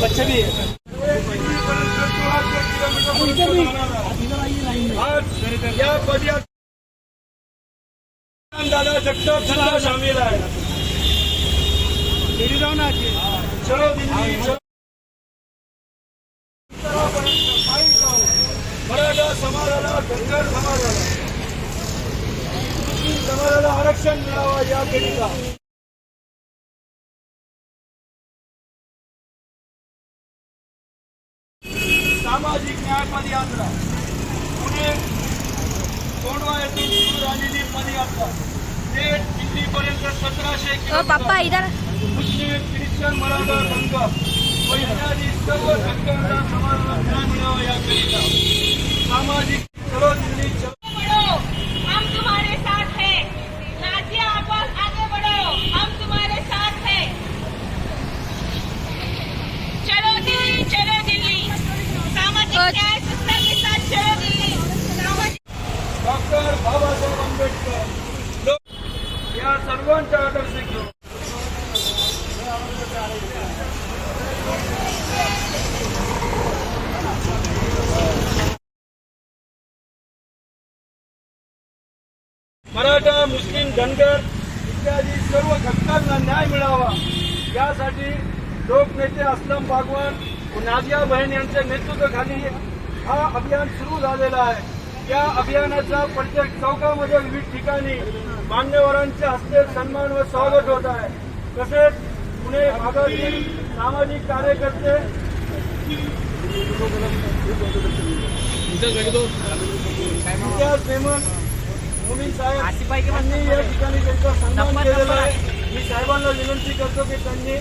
बच्चे भी है जाओ ना चलो दिल्ली चलो मराठा समाजाला धनगर समाजाला समाजाला आरक्षण मिळावं याकरिता सामाजिक न्याय पदयात्रा. पुणे कोंडवा येथून सुरू झालेली पदयात्रा. थेट दिल्लीपर्यंत सतराशे इधर. मुस्लिम ख्रिश्चन मराठा संघ. व इत्यादी सर्व संघांना समाजाला न्याय मिळावा याकरिता. सामाजिक चलो दिल्ली चलो बढ़ो हम तुम्हारे साथ हैं नाजिया अब्बास आगे बढ़ो हम तुम्हारे साथ हैं चलो दिल्ली चलो दिल्ली सामाजिक अच्छा। न्याय संस्था के साथ चलो दिल्ली सामाजिक डॉक्टर बाबासाहेब आंबेडकर लोक या सर्वांचा आदर्श घेऊन मराठा मुस्लिम धनगर इत्यादी सर्व घटकांना न्याय मिळावा. यासाठी लोकनेते असलम बागवान व नाजिया बहन यांच्या नेतृत्वाखाली हा अभियान सुरू झालेला आहे. या अभियानाचा प्रत्येक चौकामध्ये विविध ठिकाणी मान्यवरांच्या हस्ते सन्मान व स्वागत होत आहे. तसेच पुणे भागातील सामाजिक कार्यकर्ते इतिहास मेमन मुमीन साहेब यांनी या ठिकाणी त्यांचा सन्मान केलेला आहे. मी साहेबांना विनंती करतो की त्यांनी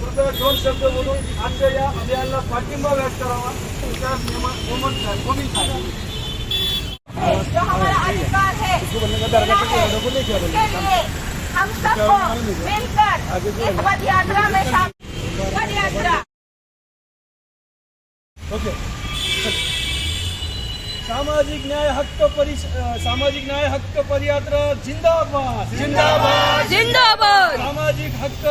कृपया दोन शब्द बोलून आजच्या या अभियानाला पाठिंबा व्यक्त करावा. इतिहास मेमन मोहम्मद साहेब मोमीन साहेब. जो हमारा अधिकार है उसके लिए हम सबको मिलकर इस पद यात्रा में शामिल पद यात्रा ओके सामाजिक न्याय हक्क परिष सामाजिक न्याय हक्क पदयात्रा जिंदाबाद. जिंदाबाद. जिंदाबाद. सामाजिक हक्क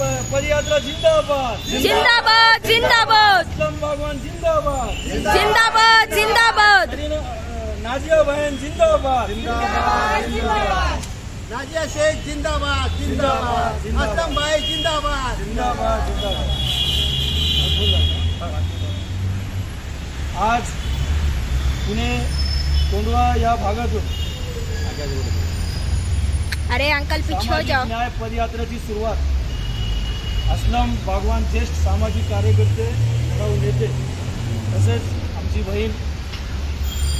प- पदयात्रा जिंदाबाद. जिंदाबाद जिंदाबाद. इस्लाम भगवान जिंदाबाद. जिंदाबाद. जिंदाबाद नाजिया बहन जिंदाबाद. नाजिया शेख जिंदाबाद जिंदाबाद. असलम भाई जिंदाबाद. जिंदाबाद जिंदाबाद. आज पुणे कोंडवा या भागातून अरे अंकल पीछे सामाजिक जाओ. न्याय पदयात्रेची सुरुवात. असलम बागवान ज्येष्ठ सामाजिक कार्यकर्ते व नेते तसेच आमची बहीण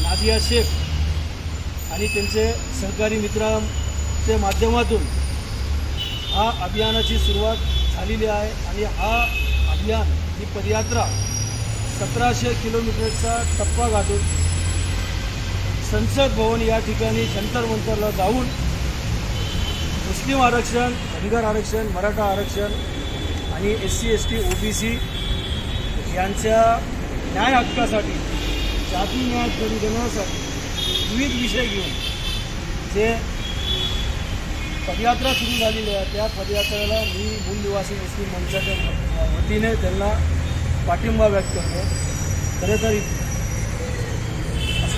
नादिया शेख आणि त्यांचे सहकारी मित्रांच्या माध्यमातून हा अभियानाची सुरुवात झालेली आहे आणि हा अभियान ही पदयात्रा सतराशे किलोमीटरचा टप्पा गाठून संसद भवन या ठिकाणी जंतर मंतरला जाऊन मुस्लिम आरक्षण धनगर आरक्षण मराठा आरक्षण आणि S C S T O B C यांच्या न्याय हक्कासाठी जाती न्याय करून देण्यासाठी विविध विषय घेऊन जे पदयात्रा सुरू झालेली आहे त्या पदयात्रेला मी मूल निवासी मुस्लिम मंचाच्या वतीने त्यांना पाठिंबा व्यक्त करतो. खरं तर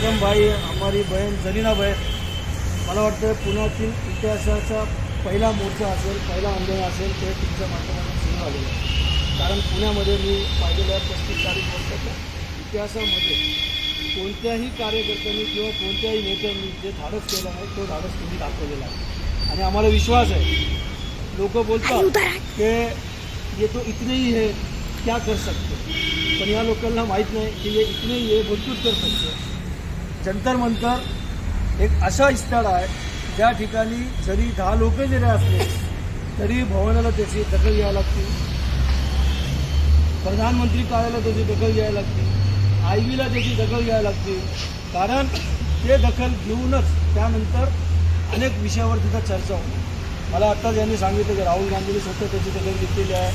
असलम भाई हमारी बहीण जलीना बहन मला वाटतं पुण्यातील इतिहासाचा पहिला मोर्चा असेल पहिला आंदोलन असेल ते तुमच्या माध्यमातून सुरू झालेलं आहे. कारण पुण्यामध्ये मी पाहिलेल्या पस्तीस चाळीस वर्षाच्या इतिहासामध्ये कोणत्याही कार्यकर्त्यांनी किंवा कोणत्याही नेत्यांनी जे धाडस केलं आहे तो धाडस तुम्ही दाखवलेला आहे. आणि आम्हाला विश्वास आहे. लोक बोलतात की ये तो इतने ही है क्या कर सकते पण या लोकांना माहीत नाही की ये इतने ही है भरपूर कर सकते जंतर मंतर एक असा स्थळ आहे ज्या ठिकाणी जरी दहा लोक जरी असले तरी भवनाला त्याची दखल घ्यावी लागते. प्रधानमंत्री कार्यालयाला त्याची दखल घ्यावी लागते. आय त्याची दखल घ्यावी लागते. कारण ते दखल घेऊनच त्यानंतर अनेक विषयावर तिथं चर्चा होते. मला आत्ताच यांनी सांगितलं की राहुल गांधींनी स्वतः त्याची दखल घेतलेली आहे.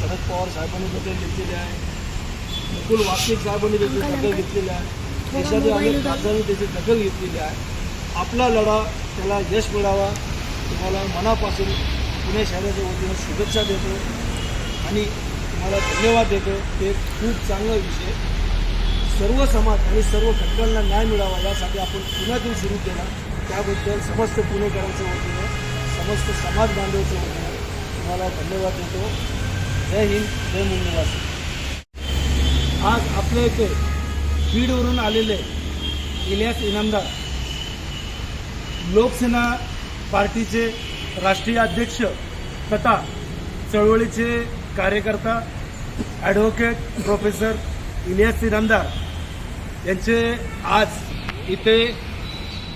शरद पवार साहेबांनी दखल घेतलेली आहे. मुकुल वासनिक साहेबांनी त्याची दखल घेतलेली आहे. देशातील अनेक खासदारांनी त्याची दखल घेतलेली आहे. आपला लढा त्याला यश मिळावा. तुम्हाला मनापासून पुणे शहराच्या वतीनं शुभेच्छा देतो. आणि तुम्हाला धन्यवाद देतो. ते खूप चांगला विषय. सर्व समाज आणि सर्व घटकांना न्याय मिळावा यासाठी आपण पुण्यातून सुरू केला. त्याबद्दल समस्त पुणेकरांच्या वतीनं समस्त समाज बांधवाच्या वतीनं तुम्हाला धन्यवाद देतो. जय हिंद. जय मुंबईवासी आज आपल्या इथे बीडवरून आलेले इलियास इनामदार लोकसेना पार्टीचे राष्ट्रीय अध्यक्ष तथा चळवळीचे कार्यकर्ता ॲडव्होकेट प्रोफेसर इलियास इनामदार यांचे आज इथे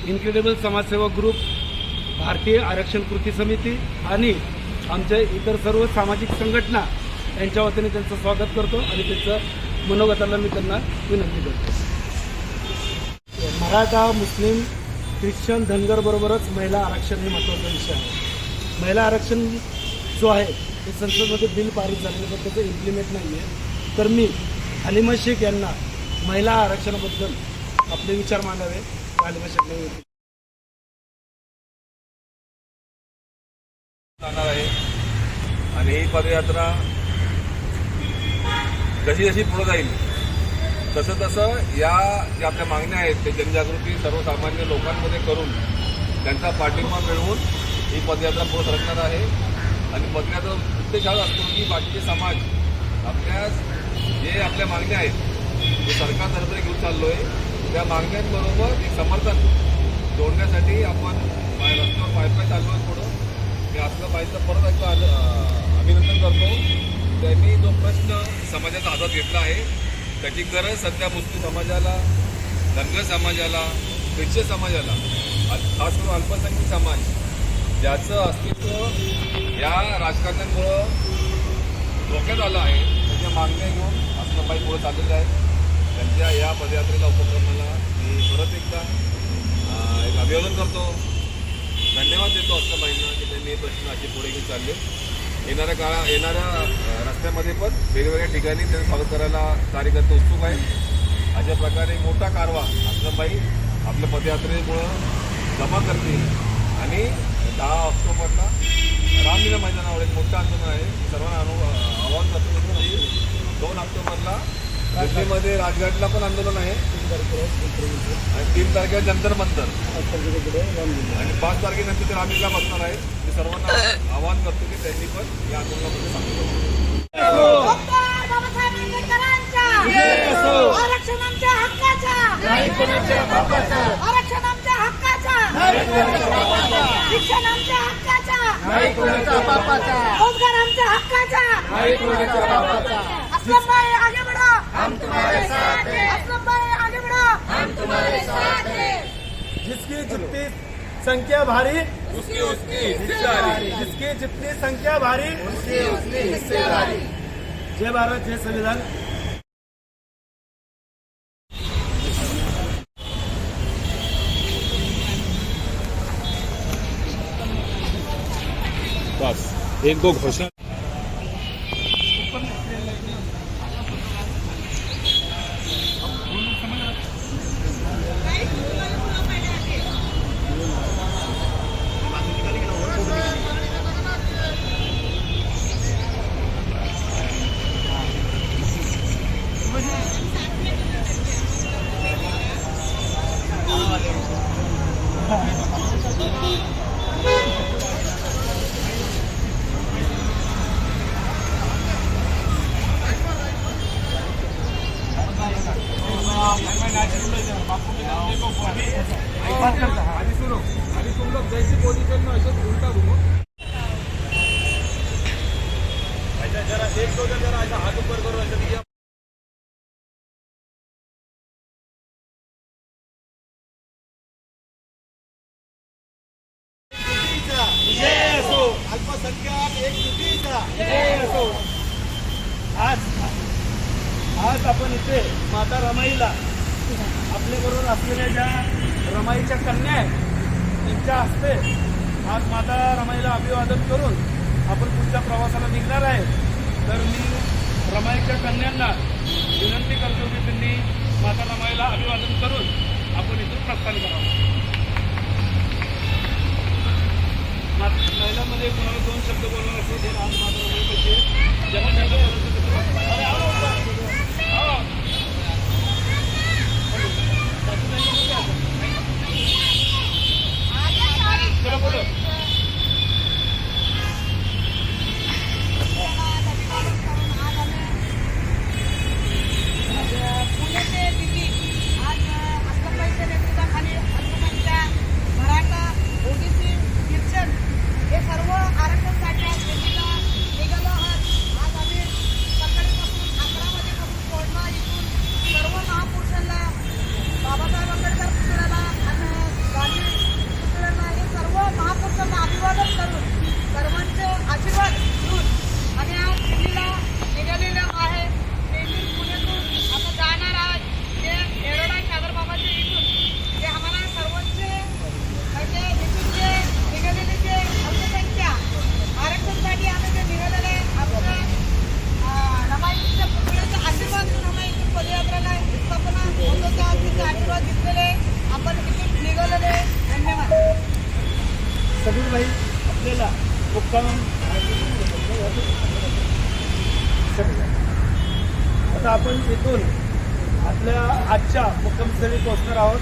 इन्क्रेडिबल समाजसेवक ग्रुप भारतीय आरक्षण कृती समिती आणि आमच्या इतर सर्व सामाजिक संघटना यांच्या वतीने त्यांचं स्वागत करतो आणि त्यांचं मनोगताला मी त्यांना विनंती करतो. मराठा मुस्लिम ख्रिश्चन धनगर बरोबरच महिला आरक्षण हे महत्त्वाचा विषय आहे. महिला आरक्षण जो आहे ते संसदमध्ये बिल पारित झालेलं पण त्याचं इम्प्लिमेंट नाही आहे. तर मी अलिमा शेख यांना महिला आरक्षणाबद्दल आपले विचार मांडावे अलिमा विनंती जाणार आहे. आणि ही पदयात्रा जशी जशी पुढे जाईल तसं तसं या ज्या आपल्या मागण्या आहेत ते जनजागृती सर्वसामान्य लोकांमध्ये करून त्यांचा पाठिंबा मिळवून ही पदयात्रा पुढे सरकणार आहे. आणि पदयात्रा उद्देश असतो की बाकीचे समाज आपल्या जे आपल्या मागण्या आहेत जे सरकारतर्फे घेऊन चाललो आहे त्या मागण्यांबरोबर एक समर्थन जोडण्यासाठी आपण पाय रस्त्यावर पायपाय चाललो आहे पुढं. मी असलं पाहिजे परत एकदा आलं- अभिनंदन करतो. त्यांनी जो प्रश्न समाजाचा हातात घेतला आहे त्याची गरज सध्या मुस्लिम समाजाला धनगर समाजाला ख्रिश्चन समाजाला खास करून अल्पसंख्याक समाज ज्याचं अस्तित्व या राजकारण्यांमुळं धोक्यात आलं आहे त्यांच्या मागण्या घेऊन असलंबाई पुढे चाललेल्या आहेत. त्यांच्या या पदयात्रेला उपक्रमाला मी परत एकदा एक अभिवादन करतो. धन्यवाद देतो असलंबाईंना की त्यांनी हे प्रश्न असे पुढे घेऊन चालले. येणाऱ्या काळा येणाऱ्या रस्त्यामध्ये पण वेगवेगळ्या ठिकाणी त्यांचं स्वागत करायला कार्यकर्ते उत्सुक आहेत अशा प्रकारे मोठा कारवा असलंबाई आपल्या पदयात्रेमुळं जमा करतील. आणि दहा ऑक्टोबरला रामलीला मैदानावर एक मोठं आंदोलन आहे. सर्वांना अनु आवाहन करतो दोन ऑक्टोबरला दिल्लीमध्ये राजघाटला पण आंदोलन आहे. आणि तीन तारखेला जंतर मंतर आणि पाच तारखेनंतर ते रामलीला बसणार आहे. मी सर्वांना आवाहन करतो की त्यांनी पण या आंदोलनामध्ये तुम्हारे तुम्हारे जिसकी जितनी संख्या भारी। उसकी उसकी जिसकी जितनी संख्या भारी उसकी उसकी हिस्सेदारी। जय भारत जय संविधान। बस एक दो घोषणा। आणि सुनो आणि तुम लोग जैसी पोजिशन में अशोक उल्टा घुमो अच्छा जरा एक दो जरा ऐसा हाथ ऊपर करो ऐसा दिया अल्पसंख्याक एक युतीचा आज आज आपण इथे माता रमाईला आपल्याबरोबर असलेल्या ज्या रमाईच्या कन्या आहेत त्यांच्या हस्ते आज माता रमाईला अभिवादन करून आपण पुढच्या प्रवासाला निघणार आहे. तर मी रमाईच्या कन्यांना विनंती करतो की त्यांनी माता रमाईला अभिवादन करून आपण इथून प्रस्थान करावं. महिलांमध्ये कोणाला दोन शब्द बोलणार असेल तर आज माता रमाईपाशी आहे. ज्यांना शब्द बोलायचं ते बोला. अरे, आलो, आलो. आलो. चला, बोला. पुण्याचे दिल्ली आज अस्तंबाईच्या नेतृत्वाखाली हनुमंतच्या मराठा ओबीसी ख्रिश्चन हे सर्व आरक्षणासाठी आज दिल्लीला निघालो आहात आज आम्ही सकाळीपासून अकरा वाजेपासून कोंढवा इथून सर्व महापुरुषांना बाबासाहेब आंबेडकर पुतळ्याला आणि गांधी पुतळ्यांना हे सर्व महापुरुषांना अभिवादन करून सर्वांचे आशीर्वाद घेऊन आम्ही आज दिल्लीला निघालेलो आहे दिल्ली पुण्यातून आता जाणार आहात ते येरवडा सागरबाबाच्या इथून ते आम्हाला सर्वांचे म्हणजे इथून जे निघालेले जे अल्पसंख्या आरक्षणासाठी आम्ही जे निघालेले आमच्या अं, रमाईच्या पुतळ्याचा आशीर्वाद घेऊन आम्ही इथून पदयात्रेला स्थापना होतो त्या तिथे आशीर्वाद घेतलेले आपण इथून निघालेले धन्यवाद सगळी भाई आपल्याला मुक्काम आता आपण इथून आपल्या आजच्या मुक्कामस्थळी पोहोचणार आहोत.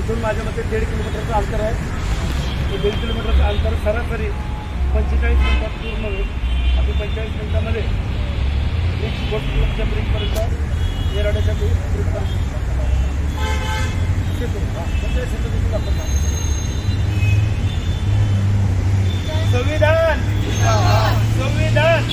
इथून माझ्या मते दीड किलोमीटरचं अंतर आहे. ते दीड किलोमीटरचं अंतर सरासरी पंचेचाळीस मिनिटात पूर्ण होईल. आपण पंचेचाळीस मिनिटामध्ये ब्रिज गोष्टीच्या ब्रिजपर्यंत येराड्याच्या ब्रिजपर्यंत येतो. हा, पंचेचाळीस मिनिटात आपण संविधान! संविधान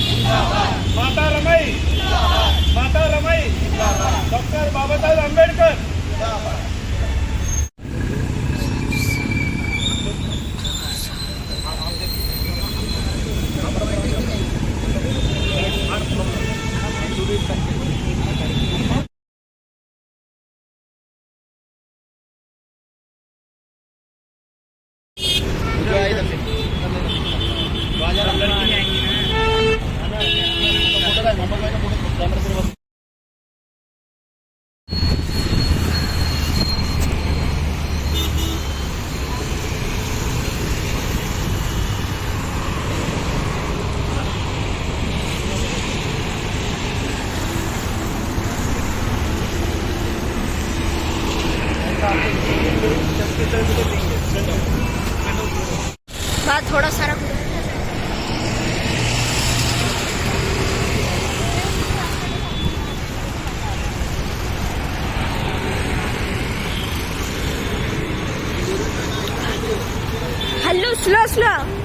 स्लो स्लो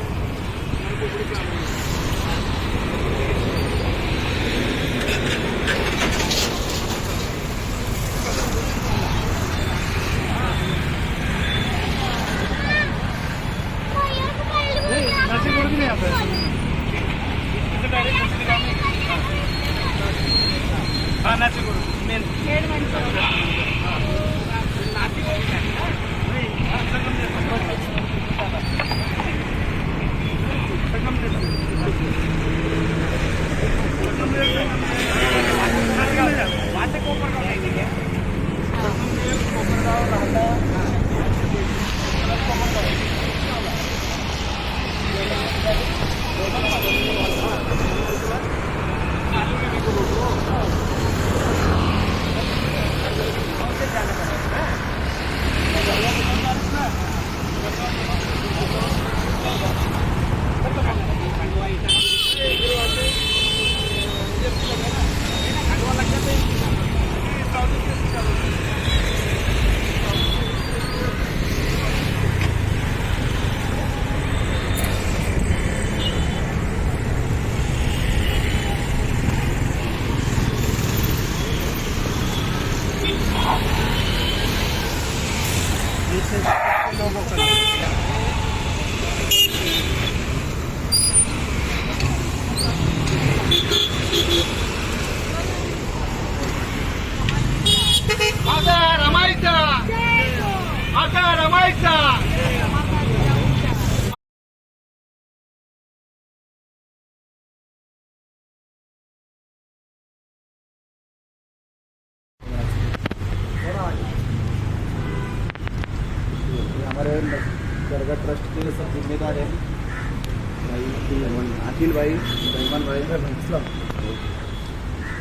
अखिल भाई रहमान भाई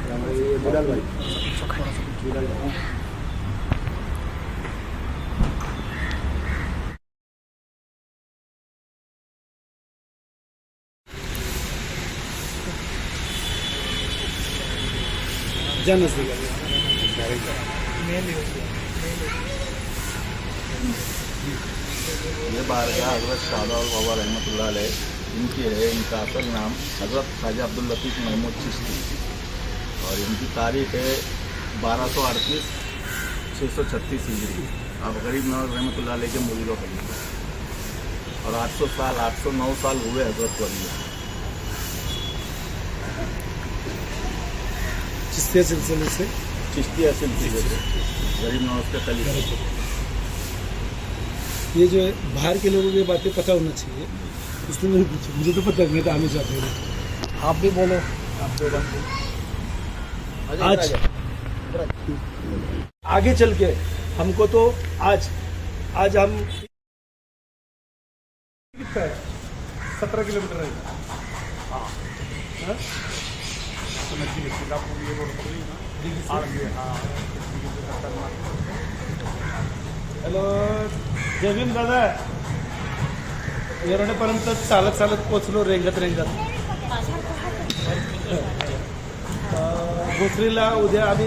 त्यामुळे बिलाल भाई बिलाल भाई जनस ये बारगाह हजरत शाहदौल बाबा रहमतुल्लाह अलैह इनकी है इनका असल नाम हज़रत ख्वाजा अब्दुल लतीफ़ महमूद चिश्ती। और इनकी तारीख है बारह सौ अड़तीस छः सौ छत्तीस हिजरी। अब गरीब नवाज़ रहमत के मुरीदों खलीफा और 800 साल 809 साल हुए हज़रत को चिश्तिया सिलसिले से? चिश्तिया असल चीज़ें गरीब नवाज़ के खलीफा। ये जो है बाहर के लोगों की बातें पता होना चाहिए। इसलिए मैंने पूछा। मुझे तो पता नहीं था हमें जाते हैं। आप भी बोलो। आप दो बात। आज। आगे चल के हमको तो आज आज हम कितना है? सत्रह किलोमीटर है। हाँ? हॅलो जय भीम दादा येरवडेपर्यंत चालत चालत पोचलो रेंगत रेंगत. अं, भोसरीला उद्या आम्ही